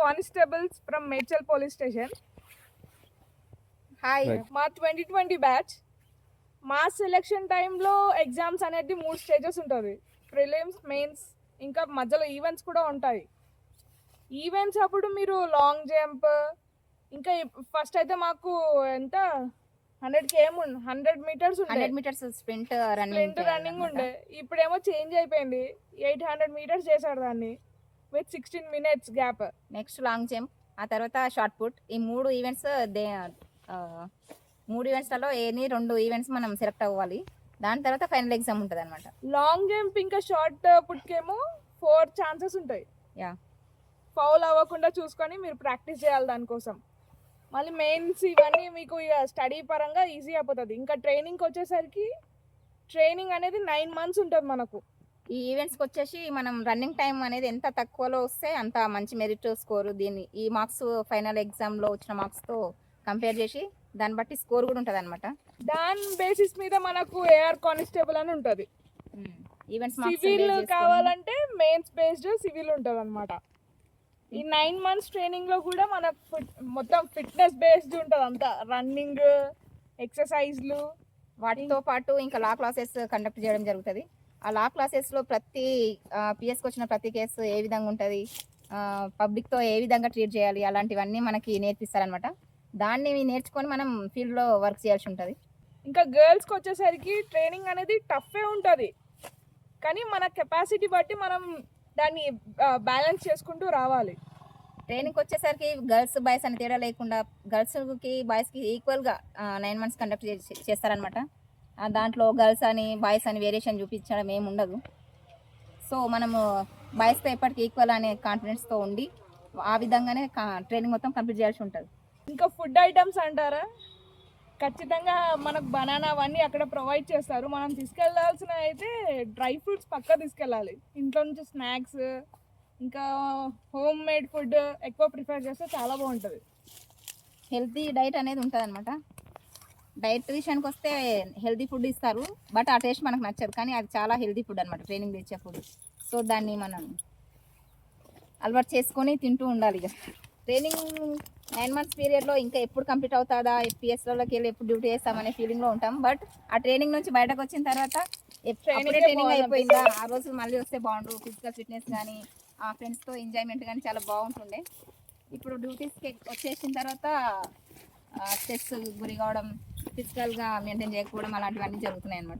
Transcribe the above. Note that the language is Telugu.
Constables from Medchal police station. Hi. మా ట్వంటీ ట్వంటీ బ్యాచ్. మా సెలెక్షన్ టైంలో ఎగ్జామ్స్ అనేది మూడు స్టేజెస్ ఉంటుంది. ప్రిలిమ్స్ మెయిన్స్ ఇంకా మధ్యలో ఈవెంట్స్ కూడా ఉంటాయి. ఈవెంట్స్ అప్పుడు మీరు లాంగ్ జంప్ ఇంకా ఫస్ట్ అయితే మాకు ఎంత? హండ్రెడ్ కేమ్ హండ్రెడ్ మీటర్స్ ఉండే. Hundred metres sprint running sprint running ఉండే. ఇప్పుడేమో చేంజ్ అయిపోయింది. ఎయిట్ హండ్రెడ్ మీటర్స్ చేశాడు దాన్ని. With sixteen minutes gap next long jump ఆ తర్వాత షార్ట్ పుట్ ఈ మూడు ఈవెంట్స్ దే మూడు ఈవెంట్స్లలో ఏని రెండు ఈవెంట్స్ మనం సెలెక్ట్ అవ్వాలి. దాని తర్వాత ఫైనల్ ఎగ్జామ్ ఉంటుంది అనమాట లాంగ్ జంప్ ఇంకా షార్ట్ పుట్కేమో ఫోర్ ఛాన్సెస్ ఉంటాయి. Yeah. ఫౌల్ అవ్వకుండా చూసుకొని మీరు ప్రాక్టీస్ చేయాలి దానికోసం. మళ్ళీ మెయిన్స్ ఇవన్నీ మీకు ఇక స్టడీ పరంగా ఈజీ అయిపోతుంది. ఇంకా ట్రైనింగ్కి వచ్చేసరికి ట్రైనింగ్ అనేది నైన్ మంత్స్ ఉంటుంది మనకు. ఈ ఈవెంట్స్కి వచ్చేసి మనం రన్నింగ్ టైం అనేది ఎంత తక్కువలో వస్తే అంత మంచి మెరిట్ స్కోర్ దీన్ని ఈ మార్క్స్ ఫైనల్ ఎగ్జామ్లో వచ్చిన మార్క్స్తో కంపేర్ చేసి దాన్ని బట్టి స్కోర్ కూడా ఉంటుంది అనమాట దాని బేసిస్ మీద మనకు ఏఆర్ కానిస్టేబుల్ అని ఉంటుంది. ఈవెంట్స్ సివిల్ కావాలంటే మెయిన్స్ బేస్డ్ సివిల్ ఉంటుంది అనమాట ఈ నైన్ మంత్స్ ట్రైనింగ్లో కూడా మన ఫిట్ మొత్తం ఫిట్నెస్ బేస్డ్ ఉంటుంది అంతా. రన్నింగ్ ఎక్సర్సైజ్లు వాటితో పాటు ఇంకా లా క్లాసెస్ కండక్ట్ చేయడం జరుగుతుంది. ఆ లా క్లాసెస్లో ప్రతి పిఎస్కి వచ్చిన ప్రతి కేసు ఏ విధంగా ఉంటుంది? పబ్లిక్తో ఏ విధంగా ట్రీట్ చేయాలి? అలాంటివన్నీ మనకి నేర్పిస్తారనమాట దాన్ని నేర్చుకొని మనం ఫీల్డ్లో వర్క్ చేయాల్సి ఉంటుంది. ఇంకా గర్ల్స్కి వచ్చేసరికి ట్రైనింగ్ అనేది టఫే ఉంటుంది. కానీ మన కెపాసిటీ బట్టి మనం దాన్ని బ్యాలెన్స్ చేసుకుంటూ రావాలి. ట్రైనింగ్కి వచ్చేసరికి గర్ల్స్ బాయ్స్ అని తేడా లేకుండా గర్ల్స్కి బాయ్స్కి ఈక్వల్గా నైన్ మంత్స్ కండక్ట్ చేస్తారనమాట దాంట్లో గర్ల్స్ అని బాయ్స్ అని వేరియేషన్ చూపించడం ఏమి ఉండదు. సో మనము బాయ్స్తో ఎప్పటికీ ఈక్వల్ అనే కాన్ఫిడెన్స్తో ఉండి ఆ విధంగానే ట్రైనింగ్ మొత్తం కంప్లీట్ చేయాల్సి ఉంటుంది. ఇంకా ఫుడ్ ఐటమ్స్ అంటారా? ఖచ్చితంగా మనకు బనానా అవన్నీ అక్కడ ప్రొవైడ్ చేస్తారు. మనం తీసుకెళ్ళాల్సిన అయితే డ్రై ఫ్రూట్స్ పక్కా తీసుకెళ్ళాలి. ఇంట్లో నుంచి స్నాక్స్ ఇంకా హోమ్ మేడ్ ఫుడ్ ఎక్కువ ప్రిఫర్ చేస్తే చాలా బాగుంటుంది. హెల్తీ డైట్ అనేది ఉంటుంది అనమాట డైట్ విషయానికి వస్తే హెల్తీ ఫుడ్ ఇస్తారు. బట్ ఆ టేస్ట్ మనకు నచ్చదు. కానీ అది చాలా హెల్తీ ఫుడ్ అనమాట ట్రైనింగ్ తెచ్చే ఫుడ్. సో దాన్ని మనం అలవాటు చేసుకొని తింటూ ఉండాలి ఇక. ట్రైనింగ్ నైన్ మంత్స్ పీరియడ్లో ఇంకా ఎప్పుడు కంప్లీట్ అవుతుందా? పిఎస్లోకి వెళ్ళి ఎప్పుడు డ్యూటీ చేస్తామనే ఫీలింగ్లో ఉంటాం. బట్ ఆ ట్రైనింగ్ నుంచి బయటకు వచ్చిన తర్వాత ఎప్- Training అప్పుడే ఏ ట్రైనింగ్ అయిపోయిందా? ఆ రోజు మళ్ళీ వస్తే బాగుండు. ఫిజికల్ ఫిట్నెస్ కానీ ఆ ఫ్రెండ్స్తో ఎంజాయ్మెంట్ కానీ చాలా బాగుంటుండే. ఇప్పుడు డ్యూటీస్కి వచ్చేసిన తర్వాత స్ట్రెస్ గురి కావడం ఫిజికల్గా మెయింటైన్ చేయకపోవడం అలాంటివన్నీ జరుగుతున్నాయి అనమాట